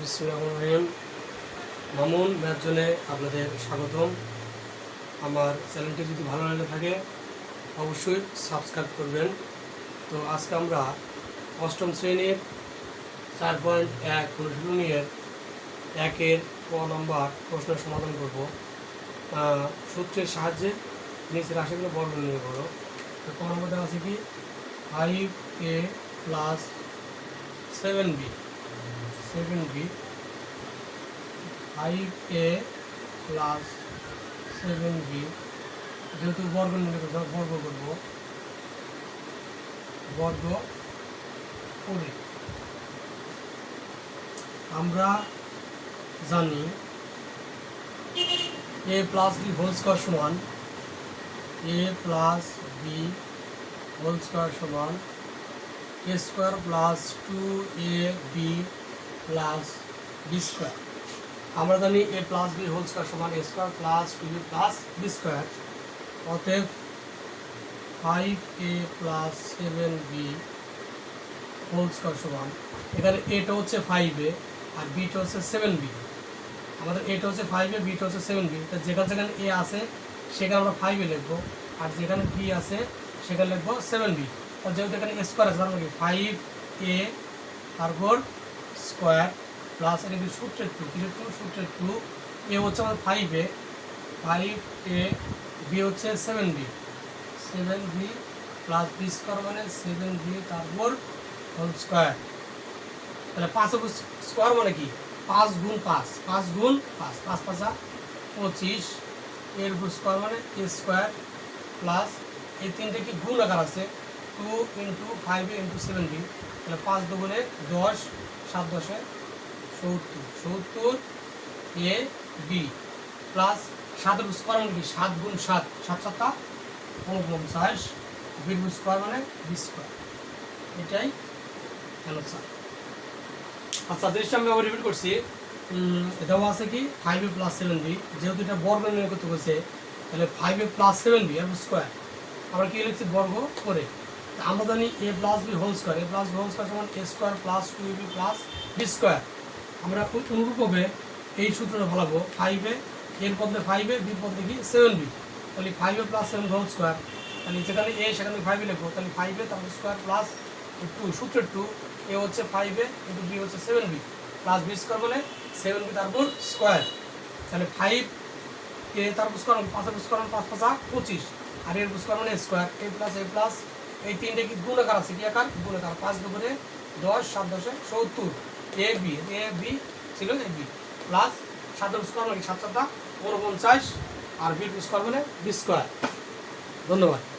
বিসমুল্লাহিম Mamun math জোনে আপনাদের স্বাগতম। আমার চ্যানেলটি যদি ভালো লেগে থাকে, অবশ্যই সাবস্ক্রাইব করবেন। তো আজকে আমরা অষ্টম শ্রেণির চার পয়েন্ট এক অনুশীলনীর একের ক নম্বর প্রশ্নের সমাধান করব। সূত্রের সাহায্যে নিচের রাশিগুলো বর্গ নিয়ে করো। তো ক নম্বর দেওয়া আছে কি? Five a plus seven b seven b five a plus seven b যেহেতু বর্গ নির্ণয় বর্গ করব। বর্গ করে আমরা জানি a plus b whole square সমান a plus b whole square সমান a square plus two a b plus b square আমরা জানি a plus b whole square সমান a square plus two b plus b square অতএব five a plus seven b whole square সমান, এখানে এটা হচ্ছে five এ আর বিটা হচ্ছে সেভেন বি আমাদের এটা হচ্ছে ফাইভ এ বিটা হচ্ছে সেভেন বি তা যেখানে যেখানে এ আছে, সেখানে আমরা ফাইভ এ লিখব। আর যেখানে বি আছে, সেখানে লিখব সেভেন বি আর যেহেতু এখানে স্কোয়ার আছে মানে ফাইভ এ তারপর স্কোয়ার প্লাস এটা কি সূত্রের টু কিসের টু সূত্রের টু এ হচ্ছে আমাদের five a five a b হচ্ছে seven b seven b plus b square মানে সেভেন বি তারপর হোল স্কোয়ার তাহলে পাঁচ স্কোয়ার মানে কি? পাঁচ গুণ পাঁচ পাঁচ গুণ পাঁচ পাঁচ পাঁচা পঁচিশ, এর স্কোয়ার মানে এ স্কোয়ার প্লাস এই তিনটে কি গুণ আকার আছে? Two into five into seven b তাহলে পাঁচ দুগুণে দশ, সাত দশে সত্তর। সত্তর এ বি প্লাস সাতের স্কোয়ার মানে কি? সাত গুণ সাত সাত সাতটা উনপঞ্চাশ। বির স্কোয়ার মানে বি স্কোয়ার এটাই অ্যান্সার। আচ্ছা জিনিসটা আমি আবার রিপিট করছি। দেওয়া আছে কি? Five a plus seven b যেহেতু এটা বর্গ নির্ণয় করতে হয়েছে তাহলে five a plus seven b R square আমরা কি লিখছি? বর্গ করে। আমরা জানি a plus b whole square a plus whole square সমান a square plus two b plus b square আমরা অনুরূপভাবে এই সূত্রটা ভালাবো ফাইভে এর বদলে ফাইভে বি বদলে কি সেভেন বি তাহলে ফাইভে প্লাস সেভেন হোল স্কোয়ার তাহলে যেখানে এ সেখানে ফাইভে লিখব তাহলে ফাইভে তারপর স্কোয়ার প্লাস টু সূত্রের টু এ হচ্ছে ফাইভে কিন্তু বি হচ্ছে seven b plus b square বলে সেভেন বি তারপর স্কোয়ার তাহলে ফাইভ এ তারপর স্কোয়ার পাঁচের স্কোয়ার পাঁচ পাঁচা পঁচিশ। আর এর স্কোয়ার মানে square a plus a plus এই তিনটে কি গুণ আকার আছে? কি আকার? গুণ আকার পাঁচ দুপুরে দশ, সাত দশে সত্তর। এ, বি এ, বি ছিল এ, বি। প্লাস সাত স্কোয়ার সাত সাতটা উনপঞ্চাশ। আর বি স্কোয়ার মানে বি স্কোয়ার। ধন্যবাদ।